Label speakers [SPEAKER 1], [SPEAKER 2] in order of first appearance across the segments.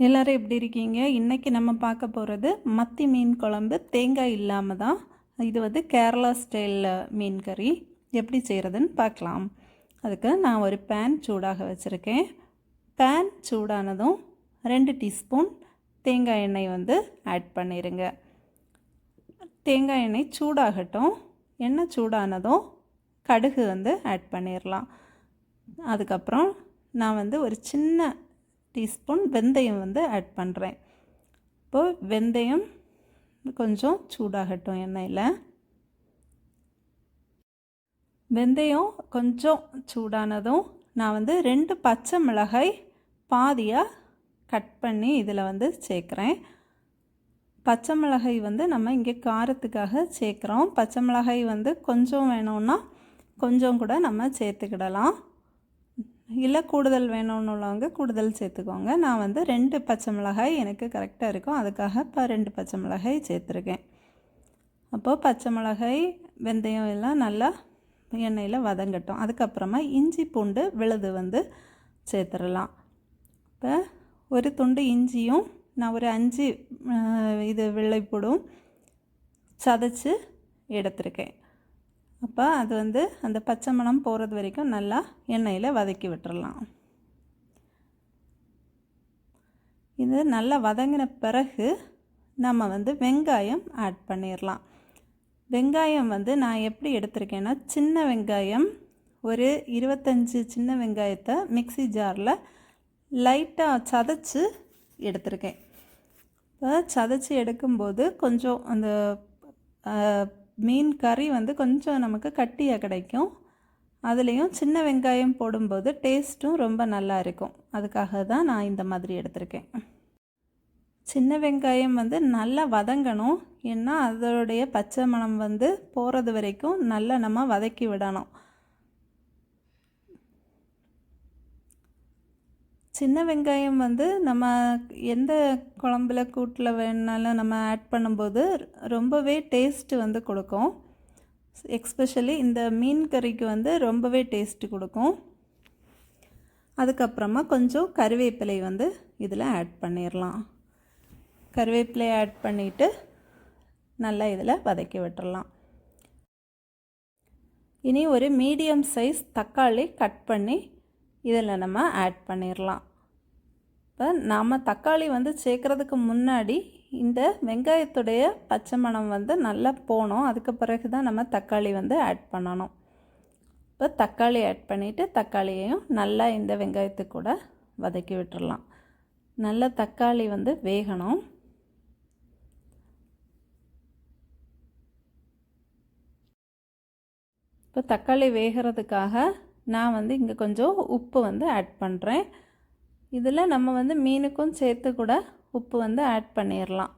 [SPEAKER 1] எல்லோரும் எப்படி இருக்கீங்க? இன்றைக்கி நம்ம பார்க்க போகிறது மத்தி மீன் குழம்பு. தேங்காய் இல்லாமல் தான். இது வந்து கேரளா ஸ்டைலில் மீன் கறி. எப்படி செய்கிறதுன்னு பார்க்கலாம். அதுக்கு நான் ஒரு பேன் சூடாக வச்சுருக்கேன். பேன் சூடானதும் ரெண்டு டீஸ்பூன் தேங்காய் எண்ணெய் வந்து ஆட் பண்ணிடுங்க தேங்காய் எண்ணெய் சூடாகட்டும். எண்ணெய் சூடானதும் கடுகு வந்து ஆட் பண்ணிடலாம் அதுக்கப்புறம் நான் வந்து ஒரு சின்ன டீஸ்பூன் வெந்தயம் வந்து ஆட் பண்ணுறேன் இப்போது வெந்தயம் கொஞ்சம் சூடாகட்டும் எண்ணெயில். வெந்தயம் கொஞ்சம் சூடானதும் நான் வந்து ரெண்டு பச்சை மிளகாய் பாதியாக கட் பண்ணி இதில் வந்து சேர்க்குறேன். பச்சை மிளகாய் வந்து நம்ம இங்கே காரத்துக்காக சேர்க்குறோம். பச்சை மிளகாய் வந்து கொஞ்சம் வேணும்னா கொஞ்சம் கூட நம்ம சேர்த்துக்கிடலாம். இல்லை கூடுதல் வேணும்னு உள்ளவங்க கூடுதல் சேர்த்துக்கோங்க. நான் வந்து ரெண்டு பச்சை மிளகாய் எனக்கு கரெக்டாக இருக்கும். அதுக்காக இப்போ ரெண்டு பச்சை மிளகாய் சேர்த்துருக்கேன். அப்போது பச்சை மிளகாய் வெந்தயம் எல்லாம் நல்லா எண்ணெயில் வதங்கட்டும். அதுக்கப்புறமா இஞ்சி பூண்டு விழுது வந்து சேர்த்துடலாம் இப்போ ஒரு துண்டு இஞ்சியும் நான் ஒரு அஞ்சு இது வெள்ளைப்பூடும் சதைச்சி எடுத்திருக்கேன். அப்போ அது வந்து அந்த பச்சை மணம் போகிறது வரைக்கும் நல்லா எண்ணெயில் வதக்கி விட்டுறலாம். இது நல்லா வதங்கின பிறகு நம்ம வந்து வெங்காயம் ஆட் பண்ணிடலாம் வெங்காயம் வந்து நான் எப்படி எடுத்திருக்கேன்னா சின்ன வெங்காயம் ஒரு இருபத்தஞ்சி சின்ன வெங்காயத்தை மிக்சி ஜாரில் லைட்டாக சதைச்சி எடுத்திருக்கேன். இப்போ சதைச்சி எடுக்கும்போது கொஞ்சம் அந்த மீன் கறி வந்து கொஞ்சம் நமக்கு கட்டியாக கிடைக்கும். அதுலேயும் சின்ன வெங்காயம் போடும்போது டேஸ்ட்டும் ரொம்ப நல்லா இருக்கும். அதுக்காக தான் நான் இந்த மாதிரி எடுத்திருக்கேன். சின்ன வெங்காயம் வந்து நல்லா வதங்கணும். ஏன்னா அதோடைய பச்சை மணம் வந்து போகிறது வரைக்கும் நல்லா நம்ம வதக்கி விடணும். சின்ன வெங்காயம் வந்து நம்ம எந்த குழம்புல கூட்டில் வேணாலும் நம்ம ஆட் பண்ணும்போது ரொம்பவே டேஸ்ட்டு வந்து கொடுக்கும். எக்ஸ்பெஷலி இந்த மீன் கறிக்கு வந்து ரொம்பவே டேஸ்ட்டு கொடுக்கும். அதுக்கப்புறமா கொஞ்சம் கருவேப்பிலை வந்து இதில் ஆட் பண்ணிடலாம் கருவேப்பிலை ஆட் பண்ணிவிட்டு நல்லா இதில் வதக்கி விட்டுறலாம் இனி ஒரு மீடியம் சைஸ் தக்காளி கட் பண்ணி இதில் நம்ம ஆட் பண்ணிடலாம் இப்போ நாம் தக்காளி வந்து சேர்க்குறதுக்கு முன்னாடி இந்த வெங்காயத்துடைய பச்சை மணம் வந்து நல்லா போனோம் அதுக்கு பிறகு தான் நம்ம தக்காளி வந்து ஆட் பண்ணணும். இப்போ தக்காளி ஆட் பண்ணிவிட்டு தக்காளியையும் நல்லா இந்த வெங்காயத்து கூட வதக்கி விட்டுடலாம் நல்ல தக்காளி வந்து வேகணும். இப்போ தக்காளி வேகிறதுக்காக நான் வந்து இங்கே கொஞ்சம் உப்பு வந்து ஆட் பண்ணுறேன் இதில் நம்ம வந்து மீனுக்கும் சேர்த்து கூட உப்பு வந்து ஆட் பண்ணிடலாம்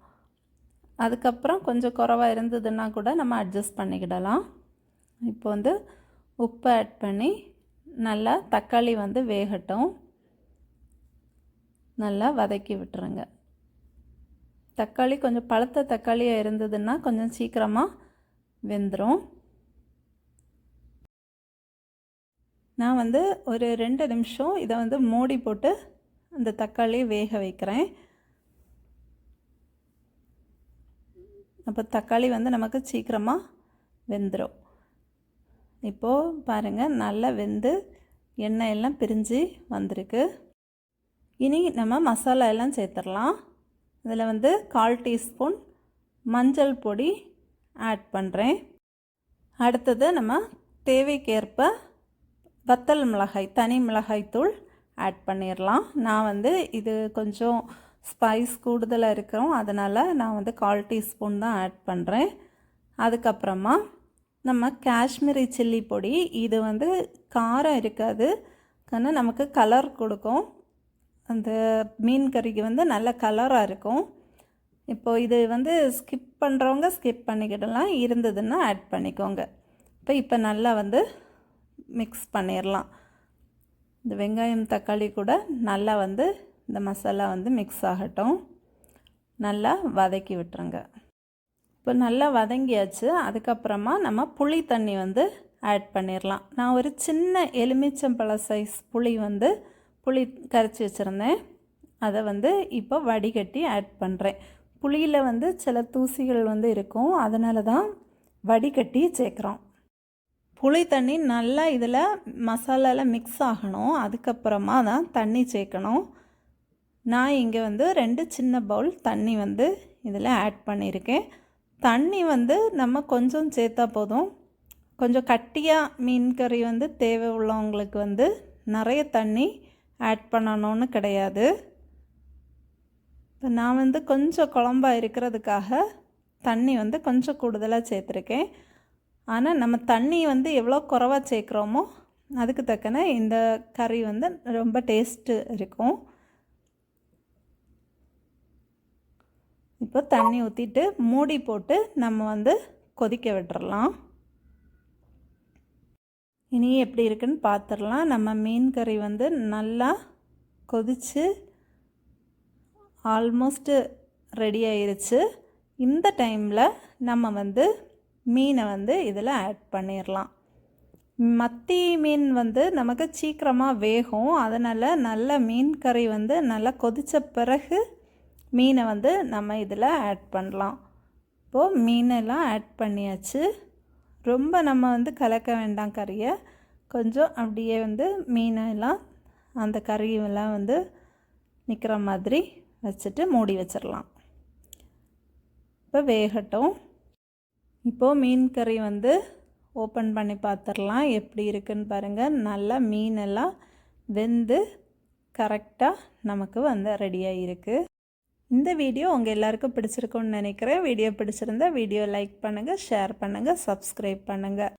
[SPEAKER 1] அதுக்கப்புறம் கொஞ்சம் குறவாக இருந்ததுன்னா கூட நம்ம அட்ஜஸ்ட் பண்ணிக்கிடலாம். இப்போ வந்து உப்பு ஆட் பண்ணி நல்லா தக்காளி வந்து வேகட்டும். நல்லா வதக்கி விட்டுருங்க. தக்காளி கொஞ்சம் பழுத்த தக்காளியாக இருந்ததுன்னா கொஞ்சம் சீக்கிரமாக வெந்துடும் நான் வந்து ஒரு ரெண்டு நிமிஷம் இதை வந்து மூடி போட்டு அந்த தக்காளி வேக வைக்கிறேன். அப்போ தக்காளி வந்து நமக்கு சீக்கிரமாக வெந்துடும் இப்போது பாருங்கள் நல்லா வெந்து எண்ணெய் எல்லாம் பிரிஞ்சு வந்திருக்கு. இனி நம்ம மசாலா எல்லாம் சேர்த்துடலாம். இதில் வந்து கால் டீஸ்பூன் மஞ்சள் பொடி ஆட் பண்ணுறேன் அடுத்தது நம்ம தேவைக்கேற்ப வத்தல் மிளகாய் தனி மிளகாய் தூள் ஆட் பண்ணிடலாம் நான் வந்து இது கொஞ்சம் ஸ்பைஸ் கூடுதலாக இருக்கிறோம். அதனால் நான் வந்து கால் டீஸ்பூன் தான் ஆட் பண்ணுறேன் அதுக்கப்புறமா நம்ம காஷ்மீரி சில்லி பொடி இது வந்து காரம் இருக்காது. ஆனால் நமக்கு கலர் கொடுக்கும். அந்த மீன் கறிக்கு வந்து நல்ல கலராக இருக்கும். இப்போது இது வந்து ஸ்கிப் பண்ணுறவங்க ஸ்கிப் பண்ணிக்கிடலாம். இருந்ததுன்னா ஆட் பண்ணிக்கோங்க. இப்போ இப்போ நல்லா வந்து மிக்ஸ் பண்ணிடலாம் இந்த வெங்காயம் தக்காளி கூட நல்லா வந்து இந்த மசாலா வந்து மிக்ஸ் ஆகட்டும். நல்லா வதக்கி விட்டுருங்க. இப்போ நல்லா வதங்கியாச்சு. அதுக்கப்புறமா நம்ம புளி தண்ணி வந்து ஆட் பண்ணிடலாம் நான் ஒரு சின்ன எலுமிச்சம்பழ சைஸ் புளி வந்து புளி கரைச்சி வச்சுருந்தேன். அதை வந்து இப்போ வடிகட்டி ஆட் பண்ணுறேன் புளியில் வந்து சில தூசிகள் வந்து இருக்கும். அதனால தான் வடிகட்டி சேர்க்குறோம். புளி தண்ணி நல்லா இதில் மசாலாவில் மிக்ஸ் ஆகணும். அதுக்கப்புறமா தான் தண்ணி சேர்க்கணும். நான் இங்கே வந்து ரெண்டு சின்ன பவுல் தண்ணி வந்து இதில் ஆட் பண்ணியிருக்கேன். தண்ணி வந்து நம்ம கொஞ்சம் சேர்த்தா போதும். கொஞ்சம் கட்டியாக மீன் கறி வந்து தேவை உள்ளவங்களுக்கு வந்து நிறைய தண்ணி ஆட் பண்ணணும்னு கிடையாது. இப்போ நான் வந்து கொஞ்சம் குழம்பா இருக்கிறதுக்காக தண்ணி வந்து கொஞ்சம் கூடுதலாக சேர்த்துருக்கேன். ஆனால் நம்ம தண்ணி வந்து எவ்வளோ குறவாக சேர்க்குறோமோ அதுக்கு தக்கன இந்த கறி வந்து ரொம்ப டேஸ்ட்டு இருக்கும். இப்போ தண்ணி ஊற்றிட்டு மூடி போட்டு நம்ம வந்து கொதிக்க விட்டுறலாம். இனி எப்படி இருக்குன்னு பார்த்துடலாம் நம்ம மீன் கறி வந்து நல்லா கொதித்து ஆல்மோஸ்ட்டு ரெடி ஆயிருச்சு. இந்த டைமில் நம்ம வந்து மீனை வந்து இதில் ஆட் பண்ணிடலாம் மத்தி மீன் வந்து நமக்கு சீக்கிரமாக வேகும். அதனால் நல்ல மீன் கறி வந்து நல்லா கொதித்த பிறகு மீனை வந்து நம்ம இதில் ஆட் பண்ணலாம். இப்போது மீனெல்லாம் ஆட் பண்ணியாச்சு. ரொம்ப நம்ம வந்து கலக்க வேண்டாம் கறியை. கொஞ்சம் அப்படியே வந்து மீனெல்லாம் அந்த கறியெல்லாம் வந்து நிற்கிற மாதிரி வச்சுட்டு மூடி வச்சிடலாம் இப்போ வேகட்டும். இப்போது மீன் கறி வந்து ஓப்பன் பண்ணி பார்த்துடலாம் எப்படி இருக்குன்னு பாருங்கள் நல்லா மீனெல்லாம் வெந்து கரெக்டாக நமக்கு வந்து ரெடியாக இருக்குது இந்த வீடியோ உங்கள் எல்லாருக்கும் பிடிச்சிருக்கும்னு நினைக்கிறேன். வீடியோ பிடிச்சிருந்தா வீடியோ லைக் பண்ணுங்கள் ஷேர் பண்ணுங்கள் சப்ஸ்கிரைப் பண்ணுங்கள்